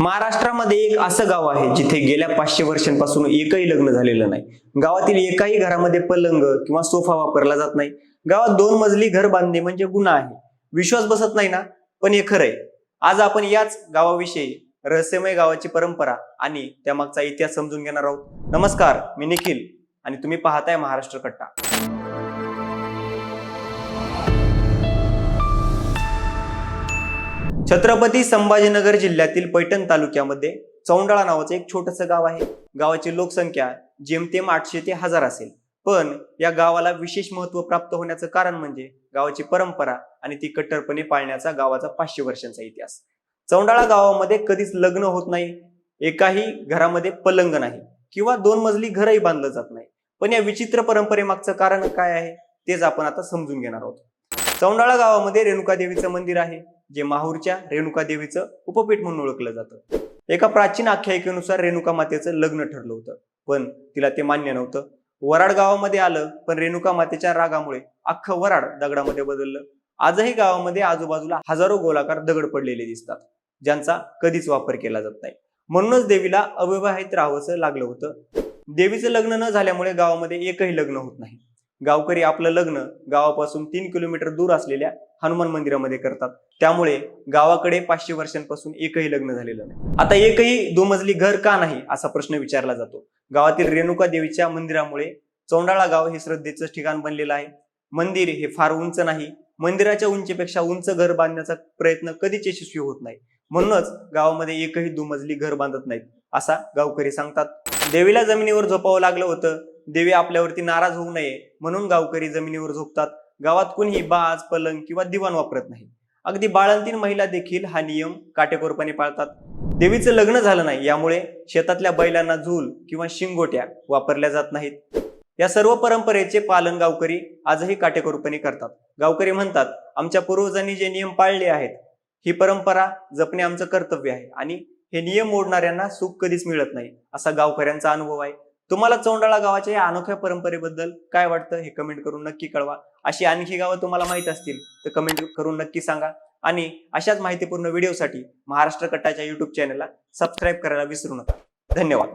महाराष्ट्रामध्ये एक असं गाव आहे जिथे गेल्या पाचशे वर्षांपासून एकही लग्न झालेलं नाही. गावातील एकाही घरामध्ये पलंग किंवा सोफा वापरला जात नाही. गावात दोन मजली घर बांधणे म्हणजे गुन्हा आहे. विश्वास बसत नाही ना? पण हे खरंय. आज आपण याच गावाविषयी रहस्यमय गावाची परंपरा आणि त्यामागचा इतिहास समजून घेणार आहोत. नमस्कार मी निखिल आणि तुम्ही पाहताय महाराष्ट्र कट्टा. छत्रपती संभाजीनगर जिल्ह्यातील पैठण तालुक्यामध्ये चौंडाळा नावाचं एक छोटंसं गाव आहे. गावाची लोकसंख्या जेमतेम आठशे ते हजार असेल. पण या गावाला विशेष महत्त्व प्राप्त होण्याचं कारण म्हणजे गावाची परंपरा आणि ती कट्टरपणे पाळण्याचा गावाचा पाचशे वर्षांचा इतिहास. चौंडाळा गावामध्ये कधीच लग्न होत नाही एकाही घरामध्ये पलंग नाही किंवा दोन मजली घरही बांधलं जात नाही. पण या विचित्र परंपरेमागचं कारण काय आहे तेच आपण आता समजून घेणार आहोत. चौंडाळा गावामध्ये रेणुका देवीचं मंदिर आहे. जे माहूरच्या रेणुका देवीचं उपपीठ म्हणून ओळखलं जातं. एका प्राचीन आख्यायिकेनुसार रेणुका मातेचं लग्न ठरलं होतं पण तिला ते मान्य नव्हतं. वराड गावामध्ये आलं पण रेणुका मातेच्या रागामुळे अख्खं वराड दगडामध्ये बदललं. आजही गावामध्ये आजूबाजूला हजारो गोलाकार दगड पडलेले दिसतात ज्यांचा कधीच वापर केला जात नाही. म्हणूनच देवीला अविवाहित राहावंसं लागलं होतं. देवीचं लग्न न झाल्यामुळे गावामध्ये एकही लग्न होत नाही. गावकरी आपलं लग्न गावापासून तीन किलोमीटर दूर असलेल्या हनुमान मंदिरामध्ये करतात. त्यामुळे गावाकडे पाचशे वर्षांपासून एकही लग्न झालेलं नाही. आता एकही दुमजली घर का नाही असा प्रश्न विचारला जातो. गावातील रेणुका देवीच्या मंदिरामुळे चौंडाळा गाव हे श्रद्धेचं ठिकाण बनलेलं आहे. मंदिर हे फार उंच नाही. मंदिराच्या उंचीपेक्षा उंच घर बांधण्याचा प्रयत्न कधीच यशस्वी होत नाही. म्हणूनच गावामध्ये एकही दुमजली घर बांधत नाहीत असा गावकरी सांगतात. देवीला जमिनीवर झोपावं लागलं होतं. देवी आपल्यावरती नाराज होऊ नये म्हणून गावकरी जमिनीवर झोपतात. गावात कुणीही बाज पलंग किंवा दिवाण वापरत नाही. अगदी बाळंतीन महिला देखील हा नियम काटेकोरपणे पाळतात. देवीचं लग्न झालं नाही यामुळे शेतातल्या बैलांना झूल किंवा शिंगोट्या वापरल्या जात नाहीत. या सर्व परंपरेचे पालन गावकरी आजही काटेकोरपणे करतात. गावकरी म्हणतात आमच्या पूर्वजांनी जे नियम पाळले आहेत ही परंपरा जपणे आमचं कर्तव्य आहे आणि हे नियम मोडणाऱ्यांना सुख कधीच मिळत नाही असा गावकऱ्यांचा अनुभव आहे. तुम्हाला चौंडाळा गावाच्या या अनोख्या परंपरेबद्दल काय वाटतं हे कमेंट करून नक्की कळवा. अशी आणखी गावं तुम्हाला माहीत असतील तर कमेंट करून नक्की सांगा. आणि अशाच माहितीपूर्ण व्हिडिओसाठी महाराष्ट्र कट्टाच्या युट्यूब चॅनलला सबस्क्राईब करायला विसरू नका. धन्यवाद.